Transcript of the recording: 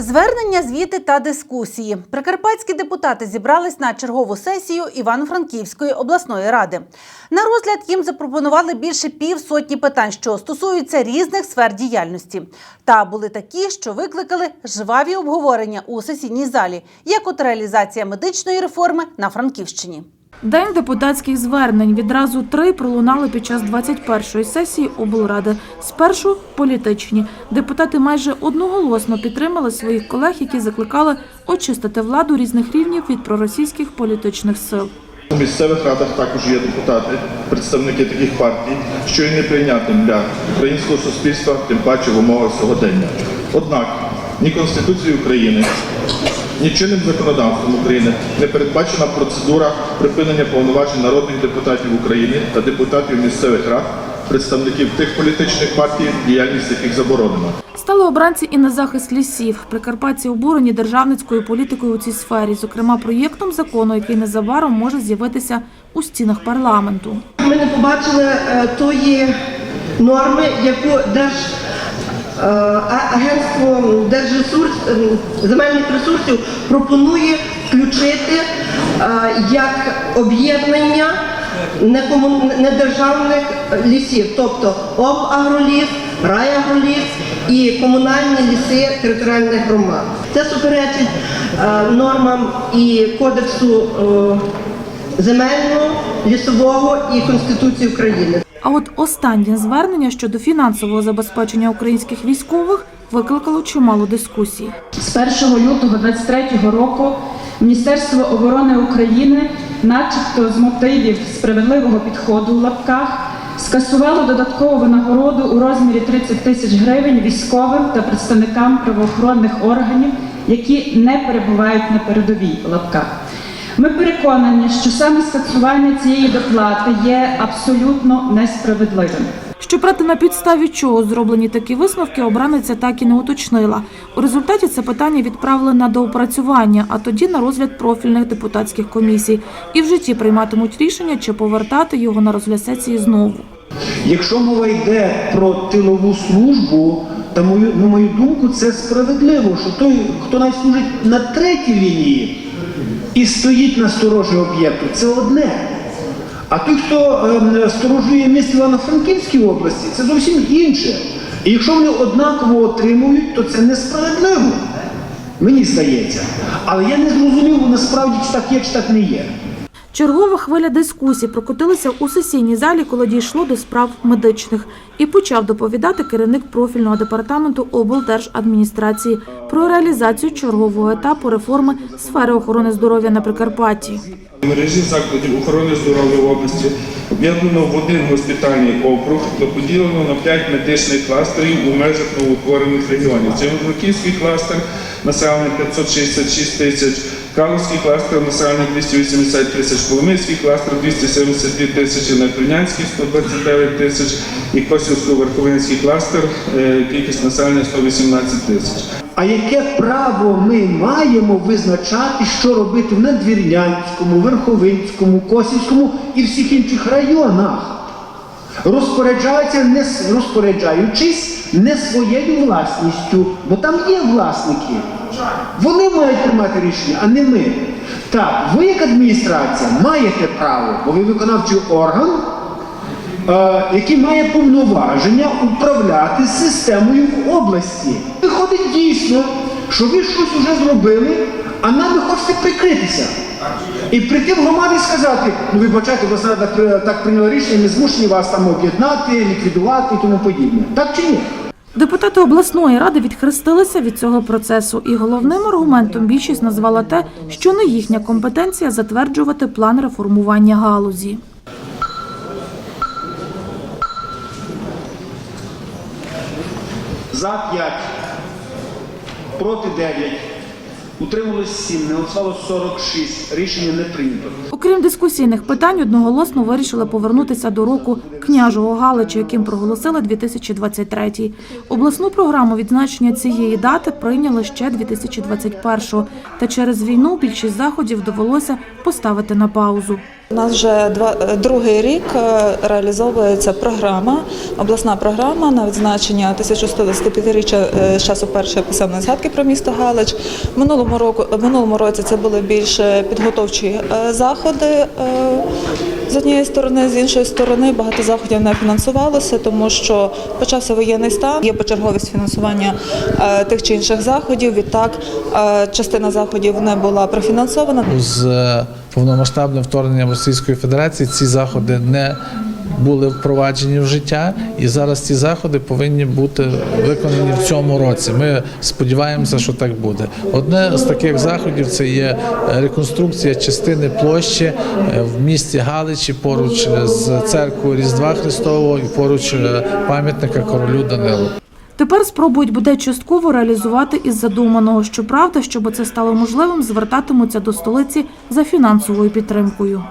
Звернення, звіти та дискусії. Прикарпатські депутати зібрались на чергову сесію Івано-Франківської обласної ради. На розгляд їм запропонували більше півсотні питань, що стосуються різних сфер діяльності. Та були такі, що викликали жваві обговорення у сесійній залі, як от реалізація медичної реформи на Франківщині. День депутатських звернень відразу три пролунали під час 21-ї сесії облради. Спершу політичні. Депутати майже одноголосно підтримали своїх колег, які закликали очистити владу різних рівнів від проросійських політичних сил. У місцевих радах також є депутати, представники таких партій, що є неприйнятним для українського суспільства, тим паче в умовах сьогодення. Однак ні Конституцією України, ні чинним законодавством України не передбачена процедура припинення повноважень народних депутатів України та депутатів місцевих рад, представників тих політичних партій, діяльність яких заборонена. Стали обранці і на захист лісів. Прикарпатці обурені державницькою політикою у цій сфері, зокрема проєктом закону, який незабаром може з'явитися у стінах парламенту. Ми не побачили е, тої норми, яку Держ агентство Держресурс е, земельних ресурсів пропонує включити е, як об'єднання недержавних лісів, тобто ОПАгроліс, райагроліс і комунальні ліси територіальних громад. Це суперечить е, нормам і кодексу е, земельного, лісового і Конституції України. А от останнє звернення щодо фінансового забезпечення українських військових викликало чимало дискусій. З 1 лютого 2023 року Міністерство оборони України, начебто з мотивів справедливого підходу в лапках, скасувало додаткову винагороду у розмірі 30 тисяч гривень військовим та представникам правоохоронних органів, які не перебувають на передовій в лапках. Ми переконані, що саме скасування цієї доплати є абсолютно несправедливим. Щоправда, на підставі чого зроблені такі висновки, обраниця так і не уточнила. У результаті це питання відправили на доопрацювання, а тоді на розгляд профільних депутатських комісій. І в житті прийматимуть рішення, чи повертати його на розгляд сесії знову. Якщо мова йде про тилову службу, то мою, на мою думку, це справедливо, що той, хто навіть служить на третій лінії і стоїть на сторожі об'єкту, це одне. А той, хто е, сторожує місто Івано-Франківській області, це зовсім інше. І якщо вони однаково отримують, то це несправедливо. Мені здається. Але я не зрозумів насправді, чи так є, чи так не є. Чергова хвиля дискусій прокотилася у сесійній залі, коли дійшло до справ медичних, і почав доповідати керівник профільного департаменту облдержадміністрації про реалізацію чергового етапу реформи сфери охорони здоров'я на Прикарпатті. Мережі закладів охорони здоров'я в області об'єднано в один госпітальний округ та поділено на 5 медичних кластерів у межах новоутворених регіонів. Це Франківський кластер, населення 566 тисяч, Калузький кластер, населення 280 тисяч, Коломийський кластер 272 тисячі, Надвірнянський 129 тисяч і Косівсько-Верховинський кластер, е, кількість населення 118 тисяч. А яке право ми маємо визначати, що робити в Надвірнянському, Верховинському, Косівському і всіх інших районах? Розпоряджаються не розпоряджаючись не своєю власністю, бо там є власники. Вони мають приймати рішення, а не ми. Так, ви як адміністрація маєте право, бо ви виконавчий орган, е, який має повноваження управляти системою в області. Виходить дійсно, що ви щось вже зробили, а нам ви хочете прикритися. І прийти в громаду і сказати, ну вибачайте, обласна рада так прийняла рішення, ми змушені вас там об'єднати, ліквідувати і тому подібне. Так чи ні? Депутати обласної ради відхрестилися від цього процесу, і головним аргументом більшість назвала те, що не їхня компетенція затверджувати план реформування галузі. За 5, проти 9, Утрималось 7, не голосувало 46. Рішення не прийнято. Окрім дискусійних питань, одноголосно вирішили повернутися до року княжого Галича, яким проголосили 2023. Обласну програму відзначення цієї дати прийняли ще 2021. Та через війну більшість заходів довелося поставити на паузу. У нас вже два е, другий рік е, реалізовується програма, обласна програма на відзначення 1125-річчя е, часу першої писемної згадки про місто Галич. Минулому року минулому році це були більше підготовчі е, заходи. е, З однієї сторони, з іншої сторони, багато заходів не фінансувалося, тому що почався воєнний стан. Є почерговість фінансування е, тих чи інших заходів. Відтак, частина заходів не була профінансована. з повномасштабним вторгненням Російської Федерації ці заходи не були впроваджені в життя, і зараз ці заходи повинні бути виконані в цьому році. Ми сподіваємося, що так буде. Одне з таких заходів це є реконструкція частини площі е, в місті Галичі поруч з церквою Різдва Христового і поруч е, пам'ятника королю Данилу. Тепер спробують бодай частково реалізувати із задуманого. Щоправда, щоб це стало можливим, звертатимуться до столиці за фінансовою підтримкою.